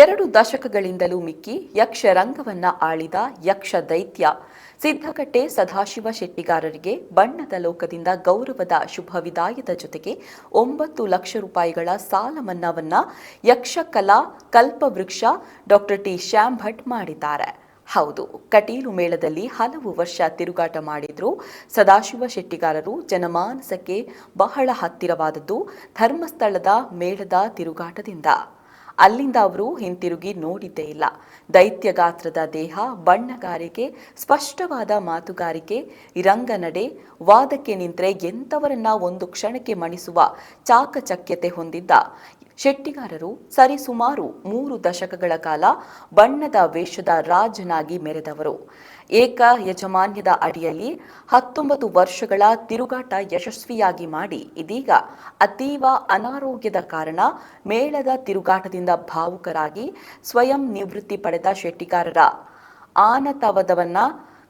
ಎರಡು ದಶಕಗಳಿಂದಲೂ ಮಿಕ್ಕಿ ಯಕ್ಷರಂಗವನ್ನ ಆಳಿದ ಯಕ್ಷ ದೈತ್ಯ. ಸಿದ್ದಕಟ್ಟೆ ಸದಾಶಿವ ಶೆಟ್ಟಿಗಾರರಿಗೆ ಬಣ್ಣದ ಲೋಕದಿಂದ ಗೌರವದ ಶುಭ ವಿದಾಯದ ಜೊತೆಗೆ ಒಂಬತ್ತು ಲಕ್ಷ ರೂಪಾಯಿಗಳ ಸಾಲ ಮನ್ನಾವನ್ನ ಯಕ್ಷಕಲಾ ಕಲ್ಪವೃಕ್ಷ ಡಾಕ್ಟರ್ ಟಿ. ಶ್ಯಾಮ್ ಭಟ್ ಮಾಡಿದ್ದಾರೆ. ಹೌದು, ಕಟೀಲು ಮೇಳದಲ್ಲಿ ಹಲವು ವರ್ಷ ತಿರುಗಾಟ ಮಾಡಿದ್ರು. ಸದಾಶಿವ ಶೆಟ್ಟಿಗಾರರು ಜನಮಾನಸಕ್ಕೆ ಬಹಳ ಹತ್ತಿರವಾದದ್ದು ಧರ್ಮಸ್ಥಳದ ಮೇಳದ ತಿರುಗಾಟದಿಂದ. ಅಲ್ಲಿಂದ ಅವರು ಹಿಂತಿರುಗಿ ನೋಡಿದ್ದೇ ಇಲ್ಲ. ದೈತ್ಯ ಗಾತ್ರದ ದೇಹ, ಬಣ್ಣಗಾರಿಕೆ, ಸ್ಪಷ್ಟವಾದ ಮಾತುಗಾರಿಕೆ, ರಂಗನಡೆ, ವಾದಕ್ಕೆ ನಿಂತರೆ ಎಂಥವರನ್ನ ಒಂದು ಕ್ಷಣಕ್ಕೆ ಮಣಿಸುವ ಚಾಕಚಕ್ಯತೆ ಹೊಂದಿದ್ದ ಶೆಟ್ಟಿಗಾರರು ಸರಿಸುಮಾರು ಮೂರು ದಶಕಗಳ ಕಾಲ ಬಣ್ಣದ ವೇಷದ ರಾಜನಾಗಿ ಮೆರೆದವರು. ಏಕ ಯಜಮಾನ್ಯದ ಅಡಿಯಲ್ಲಿ ಹತ್ತೊಂಬತ್ತು ವರ್ಷಗಳ ತಿರುಗಾಟ ಯಶಸ್ವಿಯಾಗಿ ಮಾಡಿ ಇದೀಗ ಅತೀವ ಅನಾರೋಗ್ಯದ ಕಾರಣ ಮೇಳದ ತಿರುಗಾಟದಿಂದ ಭಾವುಕರಾಗಿ ಸ್ವಯಂ ನಿವೃತ್ತಿ ಪಡೆದ ಶೆಟ್ಟಿಗಾರರ ಆನತವದವನ್ನ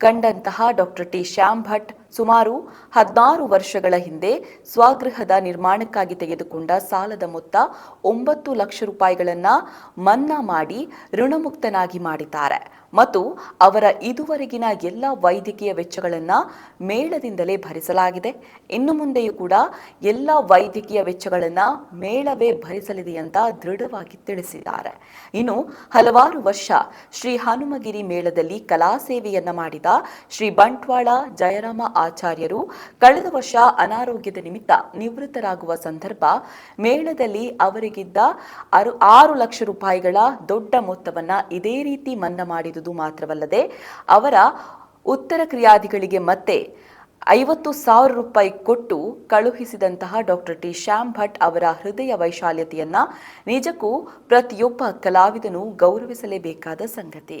ಕಂಡಂತಹ ಡಾಕ್ಟರ್ ಟಿ. ಶ್ಯಾಮ್ ಭಟ್ ಸುಮಾರು ಹದಿನಾರು ವರ್ಷಗಳ ಹಿಂದೆ ಸ್ವಗೃಹದ ನಿರ್ಮಾಣಕ್ಕಾಗಿ ತೆಗೆದುಕೊಂಡ ಸಾಲದ ಮೊತ್ತ ಒಂಬತ್ತು ಲಕ್ಷ ರೂಪಾಯಿಗಳನ್ನು ಮನ್ನಾ ಮಾಡಿ ಋಣಮುಕ್ತನಾಗಿ ಮಾಡಿದ್ದಾರೆ. ಮತ್ತು ಅವರ ಇದುವರೆಗಿನ ಎಲ್ಲ ವೈದ್ಯಕೀಯ ವೆಚ್ಚಗಳನ್ನು ಮೇಳದಿಂದಲೇ ಭರಿಸಲಾಗಿದೆ. ಇನ್ನು ಮುಂದೆಯೂ ಕೂಡ ಎಲ್ಲ ವೈದ್ಯಕೀಯ ವೆಚ್ಚಗಳನ್ನು ಮೇಳವೇ ಭರಿಸಲಿದೆ ಅಂತ ದೃಢವಾಗಿ ತಿಳಿಸಿದ್ದಾರೆ. ಇನ್ನು ಹಲವಾರು ವರ್ಷ ಶ್ರೀ ಹನುಮಗಿರಿ ಮೇಳದಲ್ಲಿ ಕಲಾ ಸೇವೆಯನ್ನ ಮಾಡಿದ ಶ್ರೀ ಬಂಟ್ವಾಳ ಜಯರಾಮ ಆಚಾರ್ಯರು, ಕಳೆದ ವರ್ಷ ಅನಾರೋಗ್ಯದ ನಿಮಿತ್ತ ನಿವೃತ್ತರಾಗುವ ಸಂದರ್ಭ ಮೇಳದಲ್ಲಿ ಅವರಿಗಿದ್ದ ಆರು ಆರು ಲಕ್ಷ ರೂಪಾಯಿಗಳ ದೊಡ್ಡ ಮೊತ್ತವನ್ನ ಇದೇ ರೀತಿ ಮನ್ನಾ ಮಾಡಿದುದು ಮಾತ್ರವಲ್ಲದೆ, ಅವರ ಉತ್ತರ ಕ್ರಿಯಾದಿಗಳಿಗೆ ಮತ್ತೆ ಐವತ್ತು ಸಾವಿರ ರೂಪಾಯಿ ಕೊಟ್ಟು ಕಳುಹಿಸಿದಂತಹ ಡಾಕ್ಟರ್ ಟಿ. ಶ್ಯಾಮ್ ಭಟ್ ಅವರ ಹೃದಯ ವೈಶಾಲ್ಯತೆಯನ್ನ ನಿಜಕ್ಕೂ ಪ್ರತಿಯೊಬ್ಬ ಕಲಾವಿದನು ಗೌರವಿಸಲೇಬೇಕಾದ ಸಂಗತಿ.